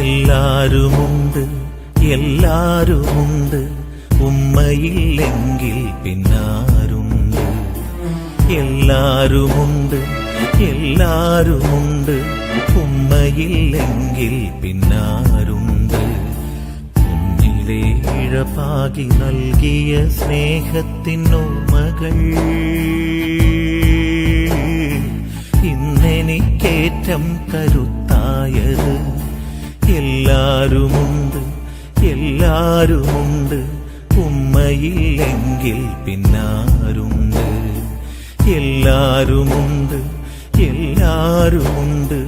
എല്ലാരുമുണ്ട് എല്ലാരുമുണ്ട്. ഉമ്മയില്ലെങ്കിൽ പിന്നാരുണ്ട്. എല്ലാരുമുണ്ട് എല്ലാരുമുണ്ട്. ഉമ്മയില്ലെങ്കിൽ പിന്നാരുണ്ട്. ഉമ്മിലെ ഇഴപാകി നൽകിയ സ്നേഹത്തിനോർമ്മകൾ ഇന്നെനിക്കേറ്റം കരുത്തായത്. എല്ലാരുമുണ്ട് എല്ലാരുമുണ്ട്. ഉമ്മയില്ലെങ്കിൽ പിന്നാരുണ്ട് എല്ലാരുമുണ്ട് എല്ലാരുമുണ്ട്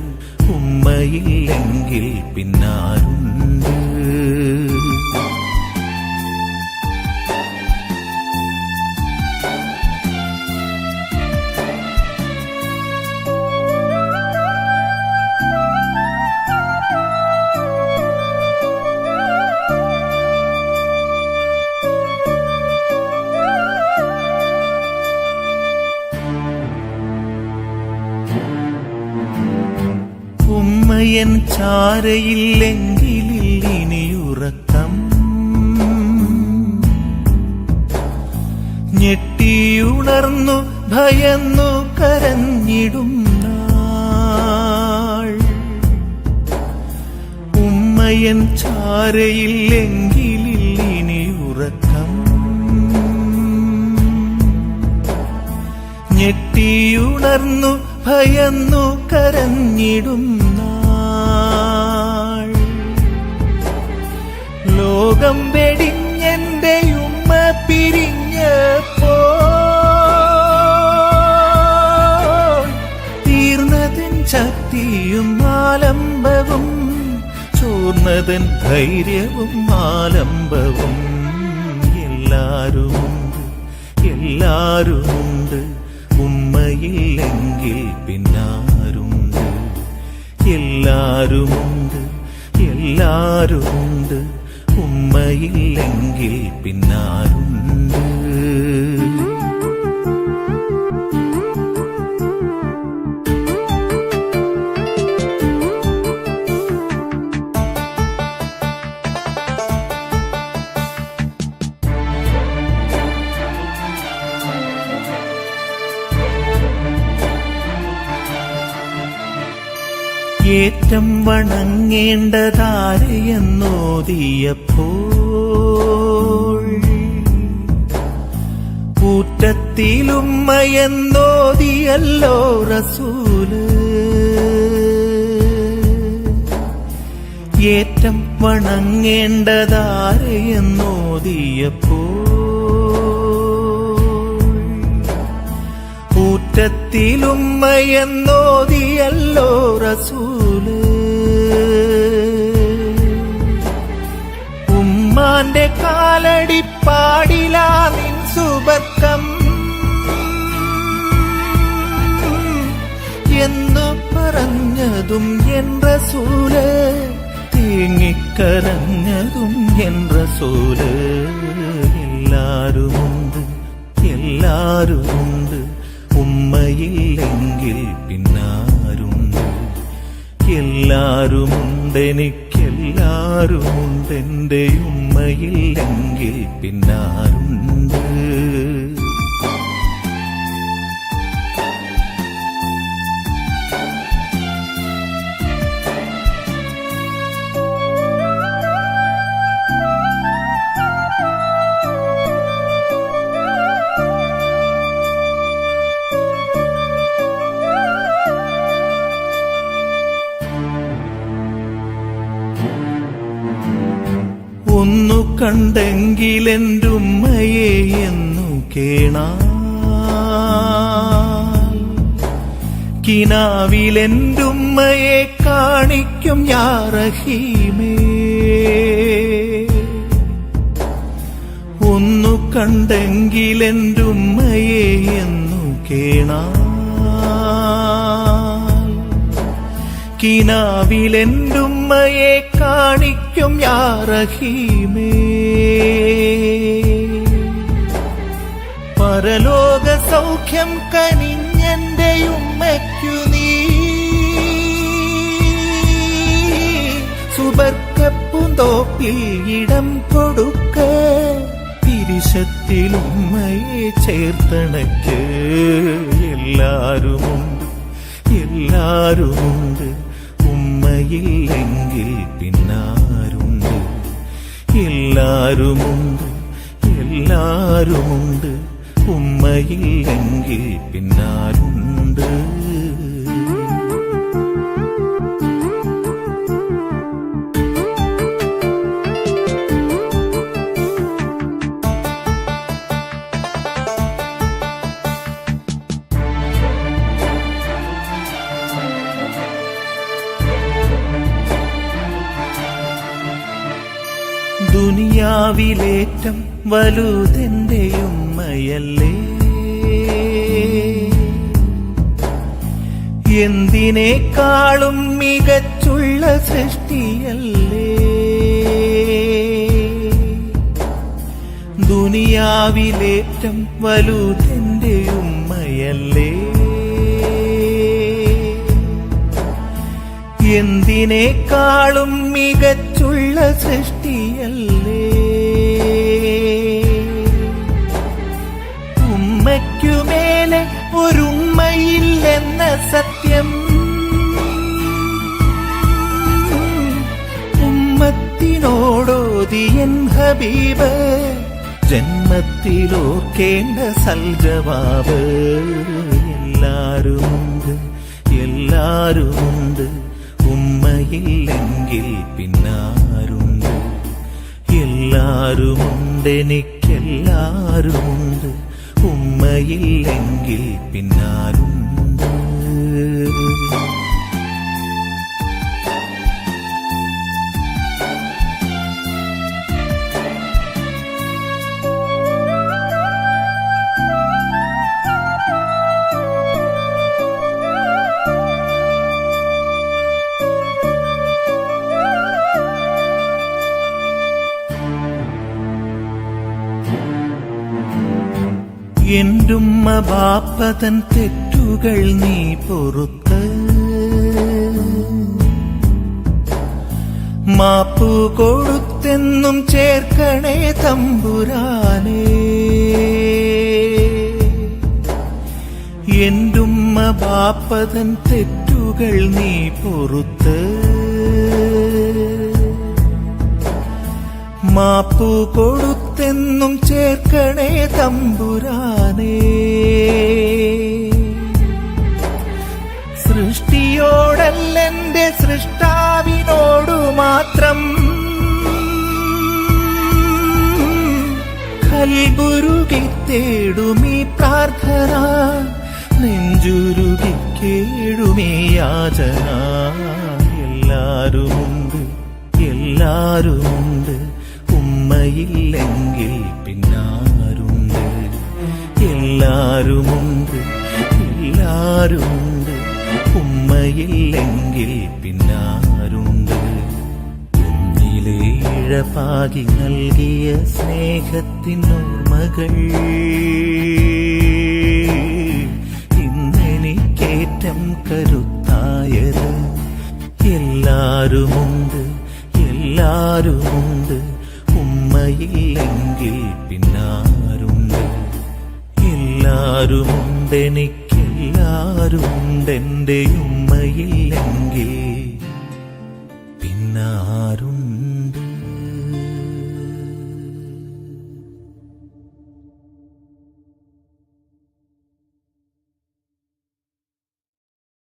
ഉമ്മയില്ലെങ്കിൽ പിന്നാരുണ്ട് ഉമ്മയൻ ചാരയില്ലെങ്കിൽ ഇനിയുറക്കം. ഞെട്ടിയുണർന്നു ഭയന്നു കരഞ്ഞിടും ഉമ്മയൻ ചാരയില്ലെങ്കിൽ ഇനിയുറക്കം. ഞെട്ടിയുണർന്നു ഭയന്നു കരഞ്ഞിടും ലോകം വെടിഞ്ഞെന്റെ ഉമ്മ പിരിഞ്ഞപ്പോ തീർന്നതൻ ശക്തിയും ആലംബവും ചോർന്നതൻ ധൈര്യവും ആലംബവും എല്ലാരുമുണ്ട് എല്ലാരുമുണ്ട്. ഉമ്മയില്ലെങ്കിൽ പിന്നാരുണ്ട് എല്ലാരുമുണ്ട് എല്ലാരുമുണ്ട്. ഉമ്മയില്ലെങ്കിൽ പിന്നാരുണ്ട്. ഏറ്റം വണങ്ങേണ്ടതാരെയെന്നോദിയപ്പോൾ കൂറ്റത്തിലുമ്മയെന്നോതിയല്ലോ റസൂൽ. ഏറ്റം വണങ്ങേണ്ടതാരെയെന്നോദിയപ്പോൾ ഊറ്റത്തിലുമ്മയെന്നോദിയല്ലോ റസൂൽ ഉമ്മാന്റെ കാലടി പാടിലാ നിൻ സുബക്കം. എന്നു പറഞ്ഞതും എൻ റസൂൽ തേങ്ങിക്കരഞ്ഞതും എൻ റസൂൽ. എല്ലാരുമുണ്ട് എല്ലാരുമുണ്ട്. ഉമ്മയില്ലെങ്കിൽ പിന്നാരുണ്ട് എല്ലാരുമുണ്ട് എനിക്കെല്ലാരുമുണ്ട്. എന്റെ ഉമ്മയില്ലെങ്കിൽ പിന്നാരുണ്ട്. ഉമ്മയെ എന്നു കേണാ കിനാവിലെന്റുമ്മയെ കാണിക്കും യാറഹീമേ. ഒന്നു കണ്ടെങ്കിലെന്റുമ്മയെ എന്നു കേണാ കിനാവിലെന്റുമ്മയെ കാണിക്കും യാറഹീമേ. പരലോക സൗഖ്യം കനിഞ്ഞെന്റെ ഉമ്മയ്ക്കു നീ. സുബർക്കപ്പുന്തോപ്പിൽ ഇടം കൊടുക്ക. തിരിശത്തിലുമ്മയെ ചേർത്തണയ്ക്ക് എല്ലാരുമുണ്ട് എല്ലാരുമുണ്ട്. ഉമ്മയില്ലെങ്കിൽ പിന്നാരുണ്ട്. എല്ലാരുമുണ്ട് എല്ലാരുമുണ്ട്. ഉമ്മയില്ലെങ്കിൽ പിന്നാരുണ്ട്. ദുനിയാവിലേറ്റം വലുതെന്റെ ഉമ്മയല്ലേ എന്തിനേക്കാളും മികച്ചുള്ള സൃഷ്ടിയല്ലേ? ദുനിയാവിലേറ്റം വലുതെന്റെ ഉമ്മയല്ലേ എന്തിനേക്കാളും മികച്ചുള്ള സൃഷ്ടിയല്ലേ? ഉമ്മയ്ക്കുമേലെ ഒരുമയില്ലെന്ന സത്യം. ഉമ്മത്തിനോടോതിയൻ ഹബീബ് ജന്മത്തിലോക്കേണ്ട സൽജവാബ്. എല്ലാരുമുണ്ട് എല്ലാരുമുണ്ട് ഉമ്മയില്ലെങ്കിൽ പിന്നാരുണ്ട് എല്ലാരുമുണ്ട് എനിക്കെല്ലാരുമുണ്ട്. ഉമ്മയില്ലെങ്കിൽ പിന്നാരുണ്ട് എന്റുമ്മ ബാപ്പതൻ തെറ്റുകൾ നീ പൊറുത്ത്. മാപ്പു കൊടുത്തെന്നും ചേർക്കണേ തമ്പുരാനേ. എന്റുമ്മ ബാപ്പതൻ തെറ്റുകൾ നീ പൊറുത്ത്. മാപ്പു കൊടുത്തെന്നും ചേർക്കണേ സൃഷ്ടിയോടല്ലെന്റെ സൃഷ്ടാവിനോടു മാത്രം കൽബുരുകി തേടുമീ പ്രാർത്ഥന നെഞ്ചുരുകി കേടുമീ യാചന. എല്ലാരുമുണ്ട് എല്ലാരുമുണ്ട്. ഉമ്മയില്ലെങ്കിൽ പിന്നാരുണ്ട് എല്ലാരുമുണ്ട് എല്ലാരുമുണ്ട്. ഉമ്മയില്ലെങ്കിൽ പിന്നാരുണ്ട്. കുഞ്ഞിലേഴപാകി നൽകിയ സ്നേഹത്തിനോർമ്മകൾ ഇന്നെനിക്കേറ്റം കരുത്തായത് എല്ലാരുമുണ്ട് എല്ലാരുമുണ്ട്. ഉമ്മയില്ലെങ്കിൽ പിന്നാരുണ്ട് എല്ലാരുമുണ്ട് എനിക്കെല്ലാരുമുണ്ട് എന്റെ ഉമ്മയില്ലെങ്കിൽ